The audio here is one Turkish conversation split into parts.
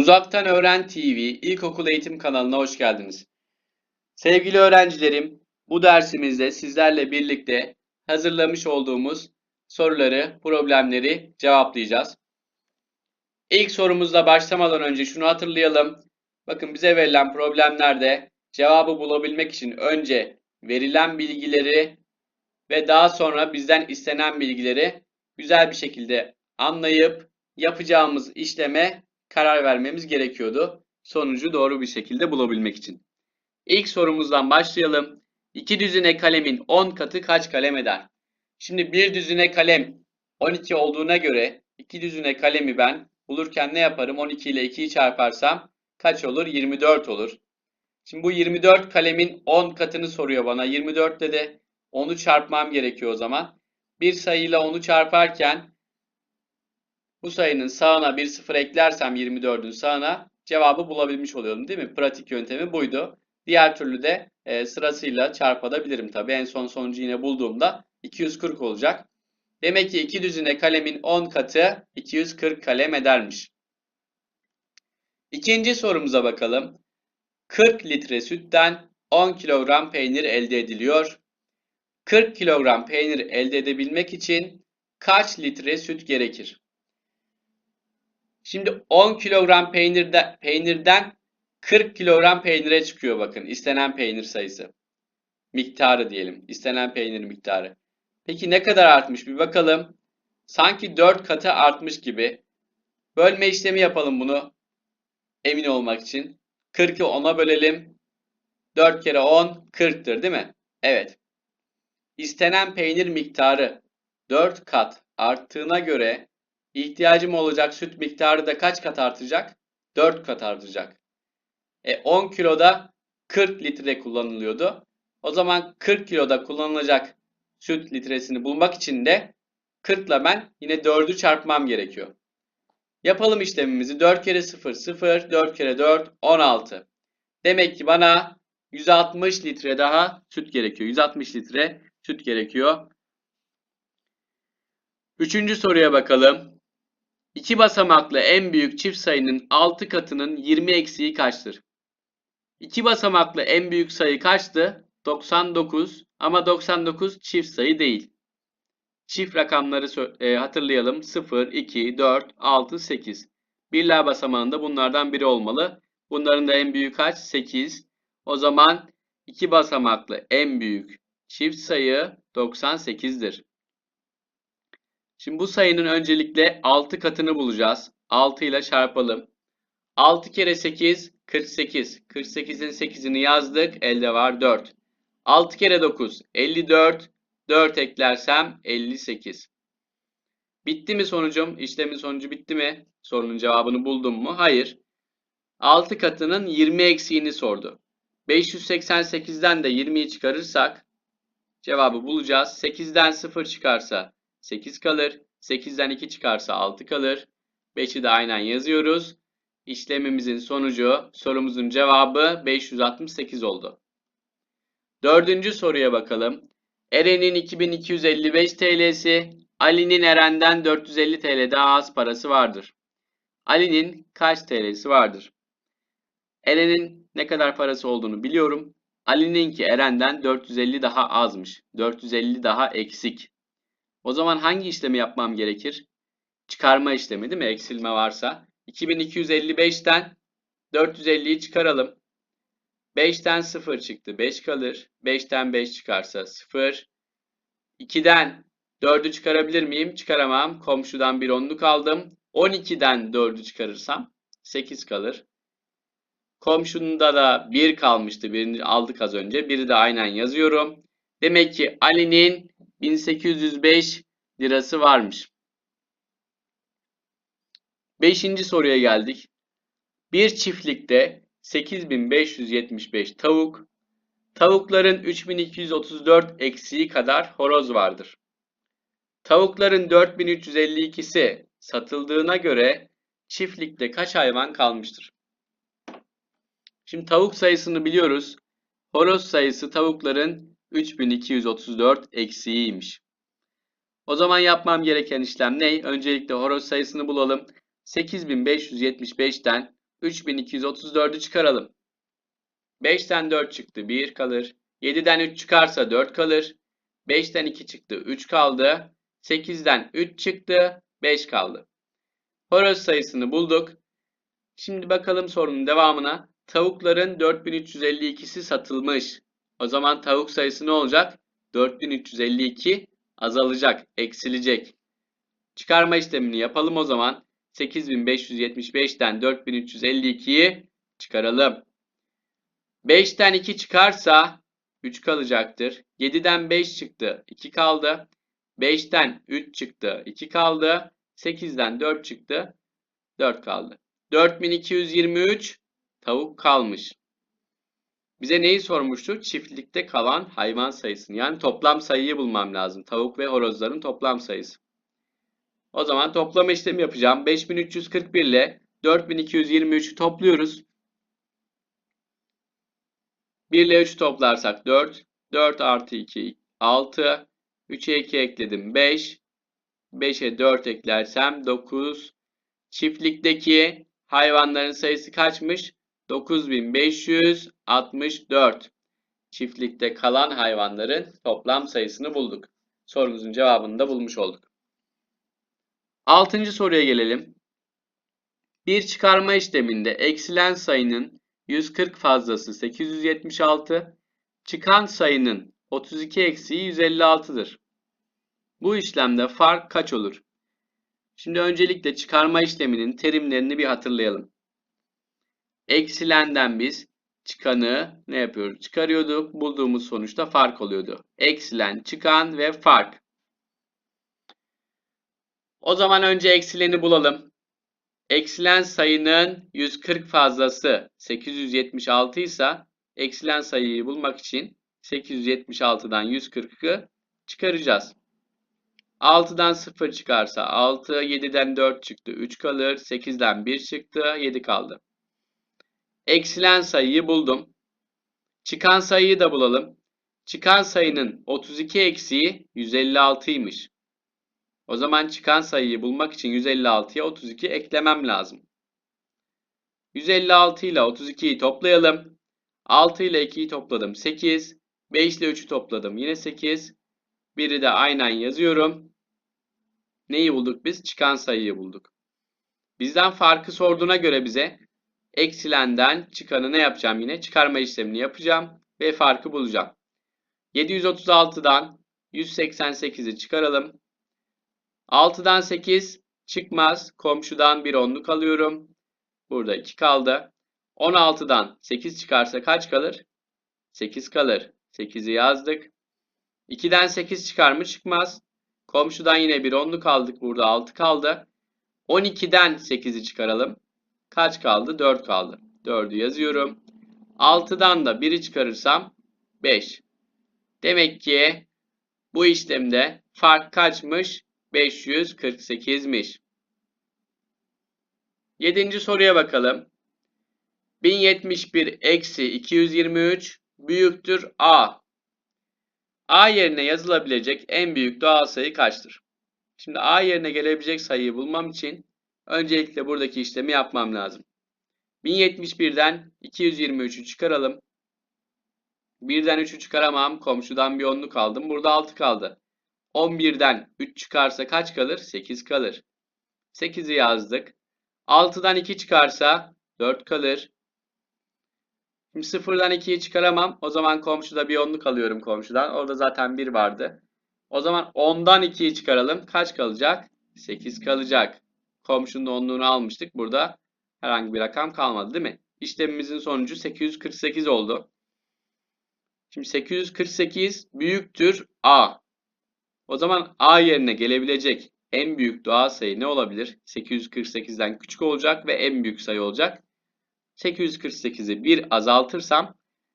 Uzaktan Öğren TV İlkokul Eğitim kanalına hoş geldiniz. Sevgili öğrencilerim, bu dersimizde sizlerle birlikte hazırlamış olduğumuz soruları, problemleri cevaplayacağız. İlk sorumuzla başlamadan önce şunu hatırlayalım. Bakın bize verilen problemlerde cevabı bulabilmek için önce verilen bilgileri ve daha sonra bizden istenen bilgileri güzel bir şekilde anlayıp yapacağımız işleme karar vermemiz gerekiyordu. Sonucu doğru bir şekilde bulabilmek için. İlk sorumuzdan başlayalım. İki düzine kalemin 10 katı kaç kalem eder? Şimdi bir düzine kalem 12 olduğuna göre iki düzine kalemi ben bulurken ne yaparım? 12 ile 2'yi çarparsam kaç olur? 24 olur. Şimdi bu 24 kalemin 10 katını soruyor bana. 24 ile de 10'u çarpmam gerekiyor o zaman. Bir sayıyla 10'u çarparken bu sayının sağına bir sıfır eklersem 24'ün sağına cevabı bulabilmiş oluyorum değil mi? Pratik yöntemi buydu. Diğer türlü de e, sırasıyla çarpabilirim tabii. En son sonucu yine bulduğumda 240 olacak. Demek ki iki düzine kalemin 10 katı 240 kalem edermiş. İkinci sorumuza bakalım. 40 litre sütten 10 kilogram peynir elde ediliyor. 40 kilogram peynir elde edebilmek için kaç litre süt gerekir? Şimdi 10 kilogram peynirde, peynirden 40 kilogram peynire çıkıyor bakın. istenen peynir sayısı. Miktarı diyelim. İstenen peynir miktarı. Peki ne kadar artmış bir bakalım. Sanki 4 katı artmış gibi. Bölme işlemi yapalım bunu. Emin olmak için. 40'ı 10'a bölelim. 4 kere 10 40'tır değil mi? Evet. İstenen peynir miktarı 4 kat arttığına göre ihtiyacım olacak süt miktarı da kaç kat artacak? 4 kat artacak. E 10 kiloda 40 litre kullanılıyordu. O zaman 40 kiloda kullanılacak süt litresini bulmak için de 40 ile ben yine 4'ü çarpmam gerekiyor. Yapalım işlemimizi. 4 kere 0 0, 4 kere 4 16. Demek ki bana 160 litre daha süt gerekiyor. 160 litre süt gerekiyor. Üçüncü soruya bakalım. İki basamaklı en büyük çift sayının 6 katının 20 eksiği kaçtır? İki basamaklı en büyük sayı kaçtı? 99 ama 99 çift sayı değil. Çift rakamları e, hatırlayalım. 0, 2, 4, 6, 8. Birler basamağında bunlardan biri olmalı. Bunların da en büyük kaç? 8. O zaman iki basamaklı en büyük çift sayı 98'dir. Şimdi bu sayının öncelikle 6 katını bulacağız. 6 ile çarpalım. 6 kere 8 48. 48'in 8'ini yazdık. Elde var 4. 6 kere 9 54. 4 eklersem 58. Bitti mi sonucum? İşlemin sonucu bitti mi? Sorunun cevabını buldum mu? Hayır. 6 katının 20 eksiğini sordu. 588'den de 20'yi çıkarırsak cevabı bulacağız. 8'den 0 çıkarsa 8 kalır. 8'den 2 çıkarsa 6 kalır. 5'i de aynen yazıyoruz. İşlemimizin sonucu, sorumuzun cevabı 568 oldu. Dördüncü soruya bakalım. Eren'in 2255 TL'si, Ali'nin Eren'den 450 TL daha az parası vardır. Ali'nin kaç TL'si vardır? Eren'in ne kadar parası olduğunu biliyorum. Ali'ninki Eren'den 450 daha azmış. 450 daha eksik. O zaman hangi işlemi yapmam gerekir? Çıkarma işlemi değil mi? Eksilme varsa. 2255'ten 450'yi çıkaralım. 5'ten 0 çıktı. 5 kalır. 5'ten 5 çıkarsa 0. 2'den 4'ü çıkarabilir miyim? Çıkaramam. Komşudan bir onluk aldım. 12'den 4'ü çıkarırsam 8 kalır. Komşunda da 1 kalmıştı. Birini aldık az önce. Biri de aynen yazıyorum. Demek ki Ali'nin 1805 lirası varmış. Beşinci soruya geldik. Bir çiftlikte 8575 tavuk, tavukların 3234 eksiği kadar horoz vardır. Tavukların 4352'si satıldığına göre çiftlikte kaç hayvan kalmıştır? Şimdi tavuk sayısını biliyoruz. Horoz sayısı tavukların 3234 eksiğiymiş. O zaman yapmam gereken işlem ne? Öncelikle horoz sayısını bulalım. 8575'ten 3234'ü çıkaralım. 5'ten 4 çıktı 1 kalır. 7'den 3 çıkarsa 4 kalır. 5'ten 2 çıktı 3 kaldı. 8'den 3 çıktı 5 kaldı. Horoz sayısını bulduk. Şimdi bakalım sorunun devamına. Tavukların 4352'si satılmış. O zaman tavuk sayısı ne olacak? 4352 azalacak, eksilecek. Çıkarma işlemini yapalım o zaman. 8575'ten 4352'yi çıkaralım. 5'ten 2 çıkarsa 3 kalacaktır. 7'den 5 çıktı, 2 kaldı. 5'ten 3 çıktı, 2 kaldı. 8'den 4 çıktı, 4 kaldı. 4223 tavuk kalmış. Bize neyi sormuştu? Çiftlikte kalan hayvan sayısını. Yani toplam sayıyı bulmam lazım. Tavuk ve horozların toplam sayısı. O zaman toplama işlemi yapacağım. 5341 ile 4223'ü topluyoruz. 1 ile 3 toplarsak 4. 4 artı 2 6. 3'e 2 ekledim 5. 5'e 4 eklersem 9. Çiftlikteki hayvanların sayısı kaçmış? 9564. Çiftlikte kalan hayvanların toplam sayısını bulduk. Sorumuzun cevabını da bulmuş olduk. Altıncı soruya gelelim. Bir çıkarma işleminde eksilen sayının 140 fazlası 876, çıkan sayının 32 eksiği 156'dır. Bu işlemde fark kaç olur? Şimdi öncelikle çıkarma işleminin terimlerini bir hatırlayalım. Eksilenden biz çıkanı ne yapıyoruz? Çıkarıyorduk. Bulduğumuz sonuçta fark oluyordu. Eksilen, çıkan ve fark. O zaman önce eksileni bulalım. Eksilen sayının 140 fazlası 876 ise eksilen sayıyı bulmak için 876'dan 140'ı çıkaracağız. 6'dan 0 çıkarsa 6, 7'den 4 çıktı 3 kalır, 8'den 1 çıktı 7 kaldı. Eksilen sayıyı buldum. Çıkan sayıyı da bulalım. Çıkan sayının 32 eksiği 156'ymış. O zaman çıkan sayıyı bulmak için 156'ya 32 eklemem lazım. 156 ile 32'yi toplayalım. 6 ile 2'yi topladım 8. 5 ile 3'ü topladım yine 8. Biri de aynen yazıyorum. Neyi bulduk biz? Çıkan sayıyı bulduk. Bizden farkı sorduğuna göre bize eksilenden çıkanı ne yapacağım yine? Çıkarma işlemini yapacağım ve farkı bulacağım. 736'dan 188'i çıkaralım. 6'dan 8 çıkmaz. Komşudan bir onluk alıyorum. Burada 2 kaldı. 16'dan 8 çıkarsa kaç kalır? 8 kalır. 8'i yazdık. 2'den 8 çıkar mı? Çıkmaz. Komşudan yine bir onluk aldık. Burada 6 kaldı. 12'den 8'i çıkaralım. Kaç kaldı? 4 kaldı. 4'ü yazıyorum. 6'dan da 1'i çıkarırsam 5. Demek ki bu işlemde fark kaçmış? 548'miş. Yedinci soruya bakalım. 1071 eksi 223 büyüktür A. A yerine yazılabilecek en büyük doğal sayı kaçtır? Şimdi A yerine gelebilecek sayıyı bulmam için öncelikle buradaki işlemi yapmam lazım. 1071'den 223'ü çıkaralım. 1'den 3'ü çıkaramam. Komşudan bir onluk aldım. Burada 6 kaldı. 11'den 3 çıkarsa kaç kalır? 8 kalır. 8'i yazdık. 6'dan 2 çıkarsa 4 kalır. Şimdi 0'dan 2'yi çıkaramam. O zaman komşuda bir onluk alıyorum komşudan. Orada zaten 1 vardı. O zaman 10'dan 2'yi çıkaralım. Kaç kalacak? 8 kalacak. Komşunun onluğunu almıştık. Burada herhangi bir rakam kalmadı değil mi? İşlemimizin sonucu 848 oldu. Şimdi 848 büyüktür A. O zaman A yerine gelebilecek en büyük doğal sayı ne olabilir? 848'den küçük olacak ve en büyük sayı olacak. 848'i 1 azaltırsam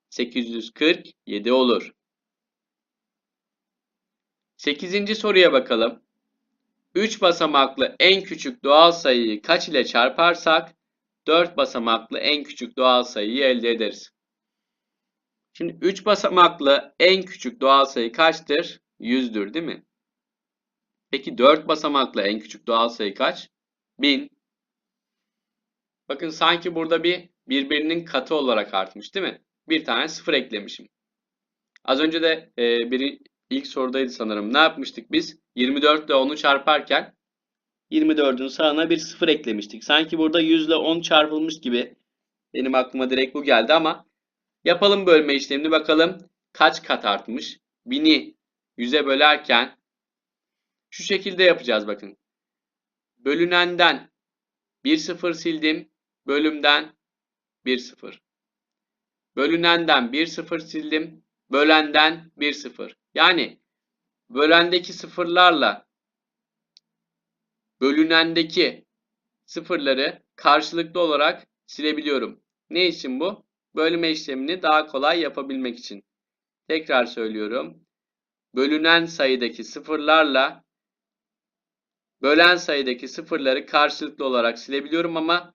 847 olur. 8. soruya bakalım. 3 basamaklı en küçük doğal sayıyı kaç ile çarparsak 4 basamaklı en küçük doğal sayıyı elde ederiz. Şimdi 3 basamaklı en küçük doğal sayı kaçtır? 100'dür değil mi? Peki 4 basamaklı en küçük doğal sayı kaç? 1000. Bakın sanki burada bir birbirinin katı olarak artmış değil mi? Bir tane sıfır eklemişim. Az önce de e, biri ilk sorudaydı sanırım. Ne yapmıştık biz? 24 ile 10'u çarparken 24'ün sağına bir sıfır eklemiştik. Sanki burada 100 ile 10 çarpılmış gibi benim aklıma direkt bu geldi ama yapalım bölme işlemini bakalım kaç kat artmış. 1000'i 100'e bölerken şu şekilde yapacağız bakın. Bölünenden bir sıfır sildim. Bölümden bir sıfır. Bölünenden bir sıfır sildim. Bölenden bir sıfır. Yani bölendeki sıfırlarla bölünendeki sıfırları karşılıklı olarak silebiliyorum. Ne için bu? Bölme işlemini daha kolay yapabilmek için. Tekrar söylüyorum. Bölünen sayıdaki sıfırlarla bölen sayıdaki sıfırları karşılıklı olarak silebiliyorum ama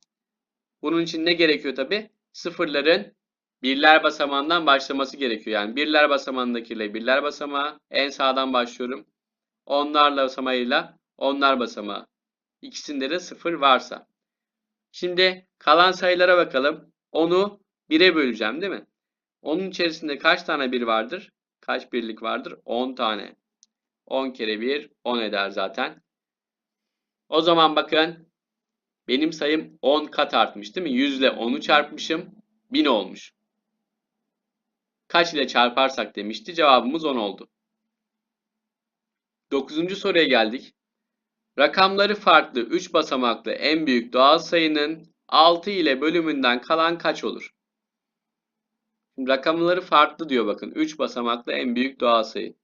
bunun için ne gerekiyor tabi? Sıfırların birler basamağından başlaması gerekiyor. Yani birler basamağındakiyle birler basamağı en sağdan başlıyorum. Onlar basamağıyla onlar basamağı. İkisinde de sıfır varsa. Şimdi kalan sayılara bakalım. 10'u 1'e böleceğim değil mi? Onun içerisinde kaç tane bir vardır? Kaç birlik vardır? 10 tane. 10 kere 1 10 eder zaten. O zaman bakın benim sayım 10 kat artmış değil mi? 100 ile 10'u çarpmışım. 1000 olmuş. Kaç ile çarparsak demişti. Cevabımız 10 oldu. 9. soruya geldik. Rakamları farklı 3 basamaklı en büyük doğal sayının 6 ile bölümünden kalan kaç olur? Rakamları farklı diyor bakın. 3 basamaklı en büyük doğal sayı.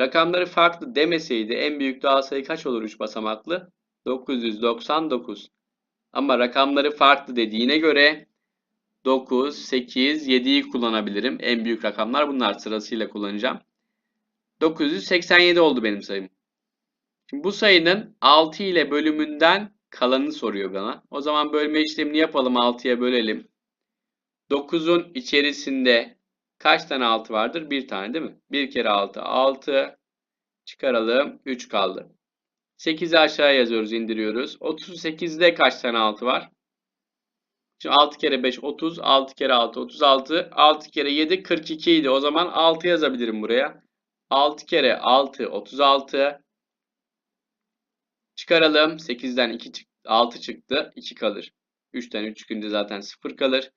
Rakamları farklı demeseydi en büyük doğal sayı kaç olur 3 basamaklı? 999. Ama rakamları farklı dediğine göre 9, 8, 7'yi kullanabilirim. En büyük rakamlar bunlar sırasıyla kullanacağım. 987 oldu benim sayım. Şimdi bu sayının 6 ile bölümünden kalanını soruyor bana. O zaman bölme işlemini yapalım. 6'ya bölelim. 9'un içerisinde kaç tane 6 vardır? Bir tane değil mi? 1 kere 6 6 çıkaralım. 3 kaldı. 8'i aşağıya yazıyoruz, indiriyoruz. 38'de kaç tane 6 var? Şimdi 6 kere 5 30, 6 kere 6 36, 6 kere 7 42 idi. O zaman 6 yazabilirim buraya. 6 kere 6 36. Çıkaralım. 8'den 2 çıktı, 6 çıktı. 2 kalır. 3'ten 3 çıkınca zaten 0 kalır.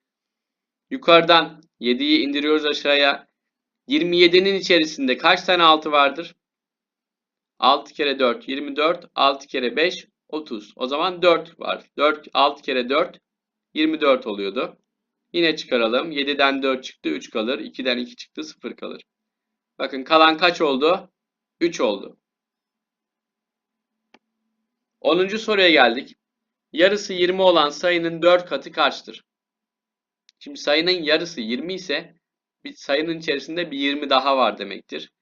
Yukarıdan 7'yi indiriyoruz aşağıya. 27'nin içerisinde kaç tane 6 vardır? 6 kere 4 24. 6 kere 5 30. O zaman 4 var. 4 6 kere 4 24 oluyordu. Yine çıkaralım. 7'den 4 çıktı 3 kalır. 2'den 2 çıktı 0 kalır. Bakın kalan kaç oldu? 3 oldu. 10. soruya geldik. Yarısı 20 olan sayının 4 katı kaçtır? Şimdi sayının yarısı 20 ise bir sayının içerisinde bir 20 daha var demektir.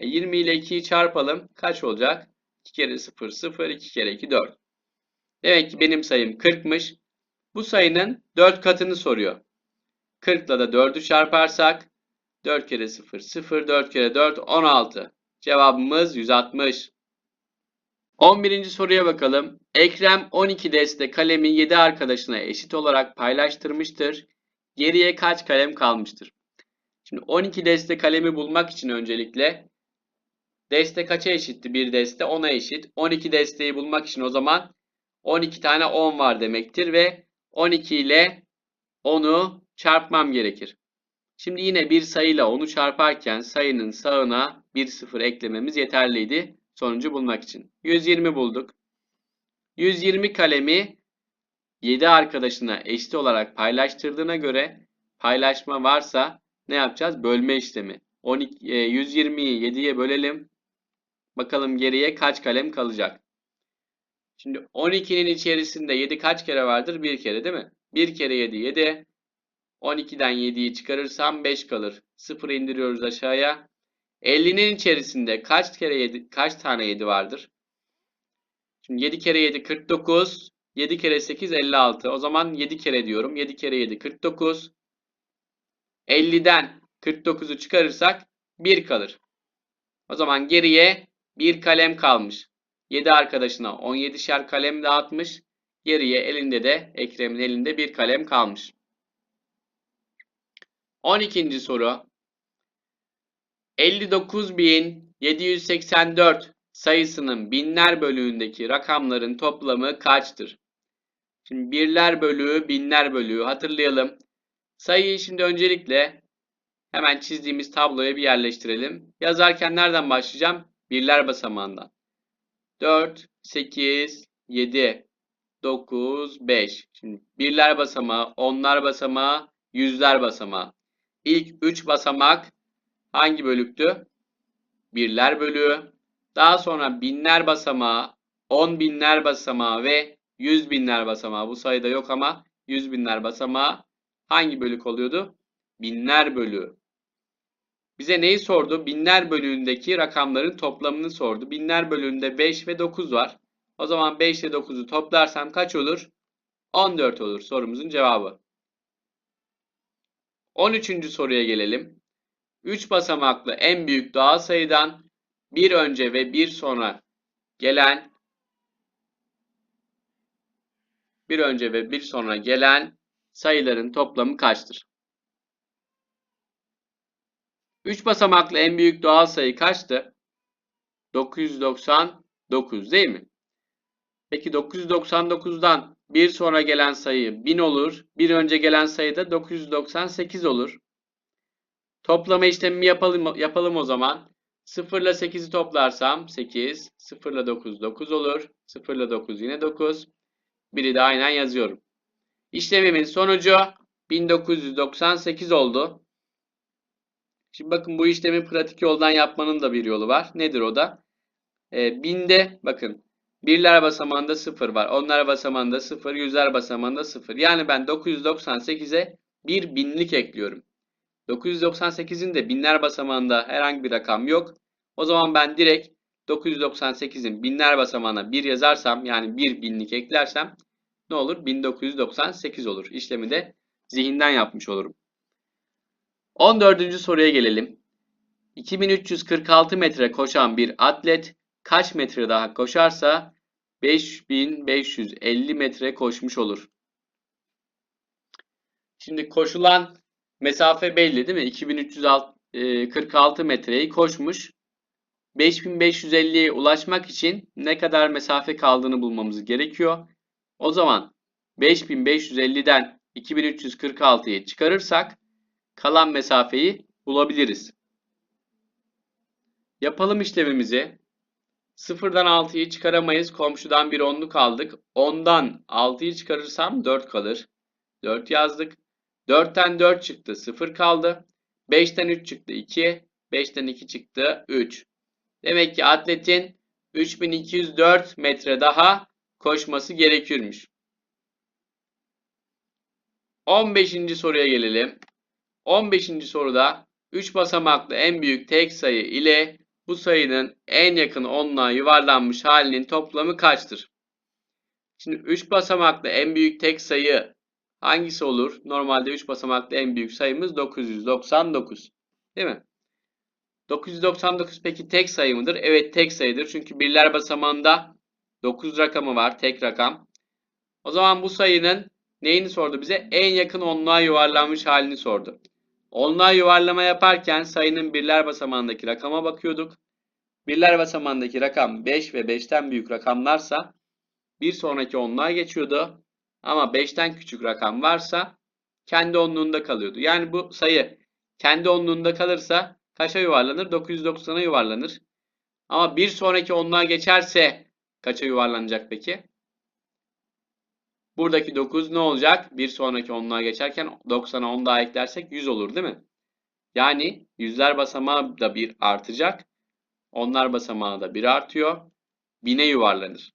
20 ile 2'yi çarpalım. Kaç olacak? 2 kere 0 0 2 kere 2 4. Demek ki benim sayım 40'mış. Bu sayının 4 katını soruyor. 40 ile de 4'ü çarparsak 4 kere 0 0 4 kere 4 16. Cevabımız 160. 11. soruya bakalım. Ekrem 12 deste kalemi 7 arkadaşına eşit olarak paylaştırmıştır. Geriye kaç kalem kalmıştır? Şimdi 12 deste kalemi bulmak için öncelikle deste kaça eşitti? Bir deste 10'a eşit. 12 desteği bulmak için o zaman 12 tane 10 var demektir ve 12 ile 10'u çarpmam gerekir. Şimdi yine bir sayıyla 10'u çarparken sayının sağına bir sıfır eklememiz yeterliydi sonucu bulmak için. 120 bulduk. 120 kalemi 7 arkadaşına eşit olarak paylaştırdığına göre paylaşma varsa ne yapacağız? Bölme işlemi. 12, 120'yi 7'ye bölelim. Bakalım geriye kaç kalem kalacak? Şimdi 12'nin içerisinde 7 kaç kere vardır? 1 kere değil mi? 1 kere 7 7. 12'den 7'yi çıkarırsam 5 kalır. 0 indiriyoruz aşağıya. 50'nin içerisinde kaç kere 7 kaç tane 7 vardır? Şimdi 7 kere 7 49. 7 kere 8 56. O zaman 7 kere diyorum. 7 kere 7 49. 50'den 49'u çıkarırsak 1 kalır. O zaman geriye 1 kalem kalmış. 7 arkadaşına 17'şer kalem dağıtmış. Geriye elinde de Ekrem'in elinde bir kalem kalmış. 12. soru. 59.784 sayısının binler bölüğündeki rakamların toplamı kaçtır? Şimdi birler bölüğü, binler bölüğü hatırlayalım. Sayıyı şimdi öncelikle hemen çizdiğimiz tabloya bir yerleştirelim. Yazarken nereden başlayacağım? Birler basamağından. 4, 8, 7, 9, 5. Şimdi birler basamağı, onlar basamağı, yüzler basamağı. İlk 3 basamak hangi bölüktü? Birler bölüğü. Daha sonra binler basamağı, on binler basamağı ve yüz binler basamağı. Bu sayıda yok ama yüz binler basamağı hangi bölük oluyordu? Binler bölüğü. Bize neyi sordu? Binler bölüğündeki rakamların toplamını sordu. Binler bölüğünde 5 ve 9 var. O zaman 5 ile 9'u toplarsam kaç olur? 14 olur sorumuzun cevabı. 13. soruya gelelim. 3 basamaklı en büyük doğal sayıdan bir önce ve bir sonra gelen bir önce ve bir sonra gelen sayıların toplamı kaçtır? 3 basamaklı en büyük doğal sayı kaçtı? 999 değil mi? Peki 999'dan bir sonra gelen sayı 1000 olur. Bir önce gelen sayı da 998 olur. Toplama işlemimi yapalım, yapalım o zaman. 0 ile 8'i toplarsam 8, 0 ile 9 9 olur. 0 ile 9 yine 9. Biri de aynen yazıyorum. İşlemimin sonucu 1998 oldu. Şimdi bakın bu işlemi pratik yoldan yapmanın da bir yolu var. Nedir o da? E, binde bakın birler basamağında 0 var. Onlar basamağında 0, yüzler basamağında 0. Yani ben 998'e bir binlik ekliyorum. 998'in de binler basamağında herhangi bir rakam yok. O zaman ben direkt 998'in binler basamağına 1 yazarsam yani 1 binlik eklersem ne olur? 1998 olur. İşlemi de zihinden yapmış olurum. 14. soruya gelelim. 2346 metre koşan bir atlet kaç metre daha koşarsa 5550 metre koşmuş olur. Şimdi koşulan mesafe belli değil mi? 2346 metreyi koşmuş. 5550'ye ulaşmak için ne kadar mesafe kaldığını bulmamız gerekiyor. O zaman 5550'den 2346'yı çıkarırsak kalan mesafeyi bulabiliriz. Yapalım işlemimizi. 0'dan 6'yı çıkaramayız. Komşudan bir onluk aldık. 10'dan 6'yı çıkarırsam 4 kalır. 4 yazdık. 4'ten 4 çıktı. 0 kaldı. 5'ten 3 çıktı. 2. 5'ten 2 çıktı. 3. Demek ki atletin 3204 metre daha koşması gerekiyormuş. 15. soruya gelelim. 15. soruda 3 basamaklı en büyük tek sayı ile bu sayının en yakın onluğa yuvarlanmış halinin toplamı kaçtır? Şimdi 3 basamaklı en büyük tek sayı hangisi olur? Normalde 3 basamaklı en büyük sayımız 999. Değil mi? 999 peki tek sayı mıdır? Evet tek sayıdır. Çünkü birler basamağında 9 rakamı var. Tek rakam. O zaman bu sayının neyini sordu bize? En yakın onluğa yuvarlanmış halini sordu. Onluğa yuvarlama yaparken sayının birler basamağındaki rakama bakıyorduk. Birler basamağındaki rakam 5 ve 5'ten büyük rakamlarsa bir sonraki onluğa geçiyordu. Ama 5'ten küçük rakam varsa kendi onluğunda kalıyordu. Yani bu sayı kendi onluğunda kalırsa kaça yuvarlanır? 990'a yuvarlanır. Ama bir sonraki onluğa geçerse kaça yuvarlanacak peki? Buradaki 9 ne olacak? Bir sonraki onluğa geçerken 90'a 10 daha eklersek 100 olur değil mi? Yani yüzler basamağı da bir artacak. Onlar basamağı da bir artıyor. 1000'e yuvarlanır.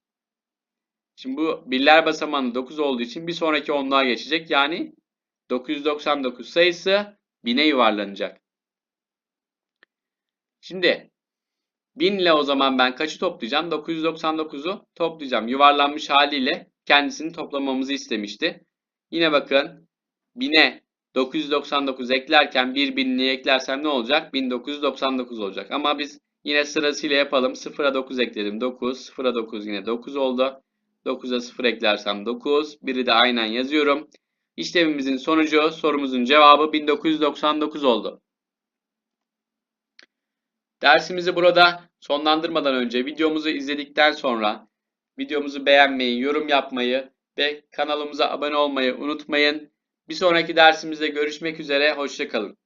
Şimdi bu birler basamağında 9 olduğu için bir sonraki onluğa geçecek. Yani 999 sayısı 1000'e yuvarlanacak. Şimdi 1000 ile o zaman ben kaçı toplayacağım? 999'u toplayacağım. Yuvarlanmış haliyle kendisini toplamamızı istemişti. Yine bakın 1000'e 999 eklerken bir binliği eklersem ne olacak? 1999 olacak. Ama biz yine sırasıyla yapalım. 0'a 9 ekledim. 9, 0'a 9 yine 9 oldu. 9'a 0 eklersem 9. Biri de aynen yazıyorum. İşlemimizin sonucu sorumuzun cevabı 1999 oldu. Dersimizi burada sonlandırmadan önce videomuzu izledikten sonra videomuzu beğenmeyi, yorum yapmayı ve kanalımıza abone olmayı unutmayın. Bir sonraki dersimizde görüşmek üzere. Hoşçakalın.